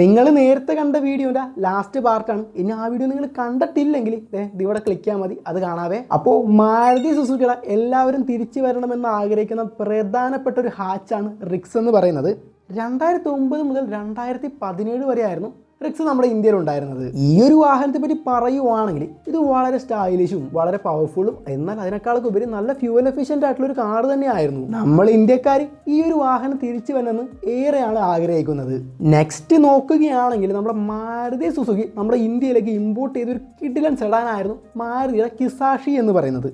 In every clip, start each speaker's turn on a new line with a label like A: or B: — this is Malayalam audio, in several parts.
A: നിങ്ങൾ നേരത്തെ കണ്ട വീഡിയോന്റെ ലാസ്റ്റ് പാർട്ടാണ് ഇനി ആ വീഡിയോ നിങ്ങൾ കണ്ടിട്ടില്ലെങ്കിൽ ഇവിടെ ക്ലിക്ക് ചെയ്യാൽ മതി. അത് കാണാവേ. അപ്പോൾ മാരുതി സുസുക്കിയുടെ എല്ലാവരും തിരിച്ചു വരണമെന്ന് ആഗ്രഹിക്കുന്ന പ്രധാനപ്പെട്ട ഒരു ഹാച്ചാണ് റിക്സ് എന്ന് പറയുന്നത്. രണ്ടായിരത്തി ഒമ്പത് മുതൽ രണ്ടായിരത്തി പതിനേഴ് വരെയായിരുന്നു റിക്സ് നമ്മുടെ ഇന്ത്യയിൽ ഉണ്ടായിരുന്നത്. ഈ ഒരു വാഹനത്തെ പറ്റി പറയുവാണെങ്കിൽ ഇത് വളരെ സ്റ്റൈലിഷും വളരെ പവർഫുള്ളും എന്നാൽ അതിനേക്കാളൊക്കെ ഉപരി നല്ല ഫ്യൂവൽ എഫിഷ്യന്റ് ആയിട്ടുള്ള ഒരു കാർ തന്നെയായിരുന്നു. നമ്മൾ ഇന്ത്യക്കാർ ഈ ഒരു വാഹനം തിരിച്ചു വന്നെന്ന് ഏറെയാണ് ആഗ്രഹിക്കുന്നത്. നെക്സ്റ്റ് നോക്കുകയാണെങ്കിൽ നമ്മുടെ മാരുതി സുസുക്കി നമ്മുടെ ഇന്ത്യയിലേക്ക് ഇമ്പോർട്ട് ചെയ്ത ഒരു കിഡിലൻ സെഡാനായിരുന്നു മാരുതിയുടെ കിസാഷി എന്ന് പറയുന്നത്.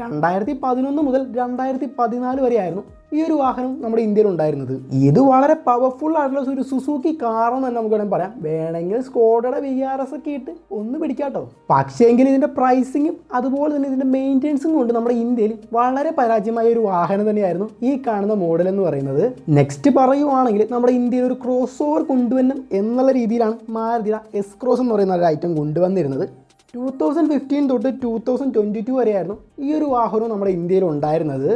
A: രണ്ടായിരത്തി പതിനൊന്ന് മുതൽ രണ്ടായിരത്തി പതിനാല് വരെയായിരുന്നു ഈ ഒരു വാഹനം നമ്മുടെ ഇന്ത്യയിൽ ഉണ്ടായിരുന്നത്. ഇത് വളരെ പവർഫുൾ ആയിട്ടുള്ള ഒരു സുസൂക്കി കാറെന്ന് തന്നെ നമുക്ക് വേണമെങ്കിൽ പറയാം. വേണമെങ്കിൽ സ്കോഡയുടെ വി ആർ എസ് ഒക്കെ ഇട്ട് ഒന്ന് പിടിക്കാട്ടോ പക്ഷേ എങ്കിൽ ഇതിന്റെ പ്രൈസിങ്ങും അതുപോലെ തന്നെ ഇതിന്റെ മെയിന്റെനൻസും കൊണ്ട് നമ്മുടെ ഇന്ത്യയിൽ വളരെ പരാജയമായ ഒരു വാഹനം തന്നെയായിരുന്നു ഈ കാണുന്ന മോഡൽ എന്ന് പറയുന്നത്. നെക്സ്റ്റ് പറയുവാണെങ്കിൽ നമ്മുടെ ഇന്ത്യയിൽ ഒരു ക്രോസ് ഓവർ കൊണ്ടുവരണം എന്നുള്ള രീതിയിലാണ് മാരുതിയുടെ എസ് ക്രോസ് എന്ന് പറയുന്ന ഒരു ഐറ്റം കൊണ്ടുവന്നിരുന്നത്. ടൂ തൗസൻഡ് ഫിഫ്റ്റീൻ തൊട്ട് ടൂ തൗസൻഡ് ട്വന്റി ടു വരെയായിരുന്നു ഈ ഒരു വാഹനവും നമ്മുടെ ഇന്ത്യയിൽ ഉണ്ടായിരുന്നത്.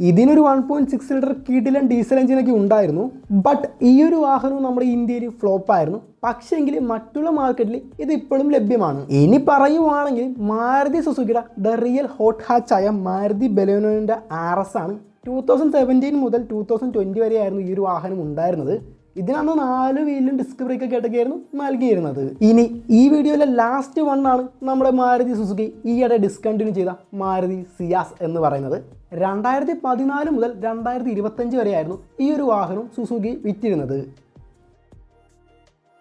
A: ഇതിനൊരു വൺ പോയിന്റ് സിക്സ് ലിറ്റർ കീട്ടിലൻ ഡീസൽ എഞ്ചിനൊക്കെ ഉണ്ടായിരുന്നു. ബട്ട് ഈ ഒരു വാഹനവും നമ്മുടെ ഇന്ത്യയിൽ ഫ്ലോപ്പായിരുന്നു പക്ഷേങ്കിൽ മറ്റുള്ള മാർക്കറ്റിൽ ഇത് ഇപ്പോഴും ലഭ്യമാണ്. ഇനി പറയുവാണെങ്കിൽ മാരുതി സുസുക്കിയുടെ ദ റിയൽ ഹോട്ട് ഹാച്ചായ മാരുതി ബെലോനോന്റെ ആർ എസ് ആണ്. ടൂ തൗസൻഡ് സെവന്റീൻ മുതൽ ടൂ തൗസൻഡ് ട്വന്റി വരെയായിരുന്നു ഈ ഒരു വാഹനം ഉണ്ടായിരുന്നത്. ഇതിനന്ന് നാല് വീലും ഡിസ്ക് ബ്രേക്ക് ഒക്കെ ആയിട്ടൊക്കെയായിരുന്നു നൽകിയിരുന്നത്. ഇനി ഈ വീഡിയോയിലെ ലാസ്റ്റ് വൺ ആണ് നമ്മുടെ മാരുതി സുസുക്കി ഈയിടെ ഡിസ്കണ്ടിന്യൂ ചെയ്ത മാരുതി സിയാസ് എന്ന് പറയുന്നത്. രണ്ടായിരത്തി പതിനാല് മുതൽ രണ്ടായിരത്തി ഇരുപത്തഞ്ച് വരെയായിരുന്നു ഈ ഒരു വാഹനം സുസുക്കി വിറ്റിരുന്നത്.